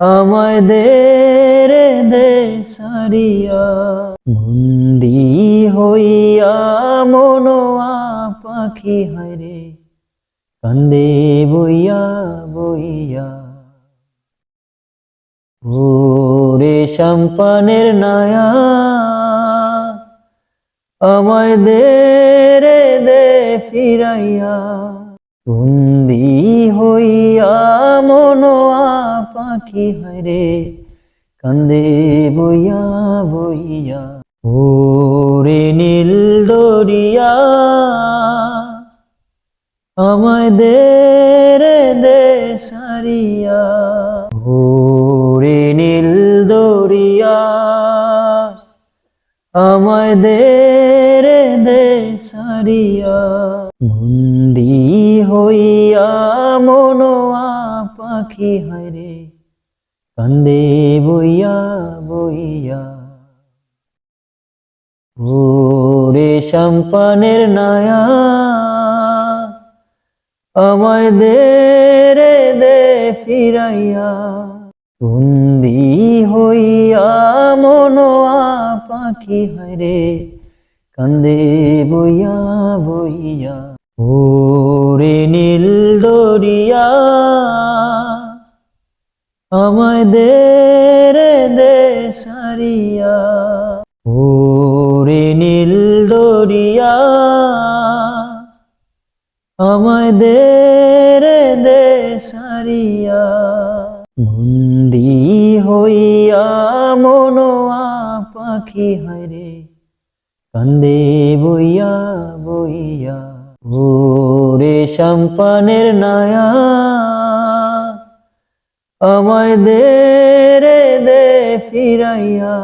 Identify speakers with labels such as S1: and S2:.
S1: আমায় দে রে দে সারিয়া। বন্দি হইয়া মনোয়া পাখি হায়রে কান্দে বইয়া বইয়া। ওরে সম্পানের নায়া। আমায় দে রে দে ফিরাইয়া। বন্দি হইয়া মনোয়া পাখি হায়রে কান্দে বইয়া বইয়া, ওরে নীল দরিয়া। আমায় দে রে, দে সারিয়া, ওরে নীল দরিয়া। আমায় দে রে, দে সারিয়া, বন্দি হইয়া মনোয়া পাখি হায়রে কান্দে বইয়া বইয়া। ওরে সম্পানের নায়া, আমায় দে রে দে ফিরাইয়া। বন্দি হইয়া মনোয়া পাখি হায়রে কান্দে বইয়া বইয়া। ওরে নীল দরিয়া আমায় দে রে, দে সারিয়া। ওরে নীল দরিয়া, আমায় দে রে, দে সারিয়া। বন্দি হইয়া মনোয়া পাখি হায়রে কান্দে বইয়া বইয়া। ওরে সম্পানের নায়া আমায় দে রে দে ফিরাইয়া।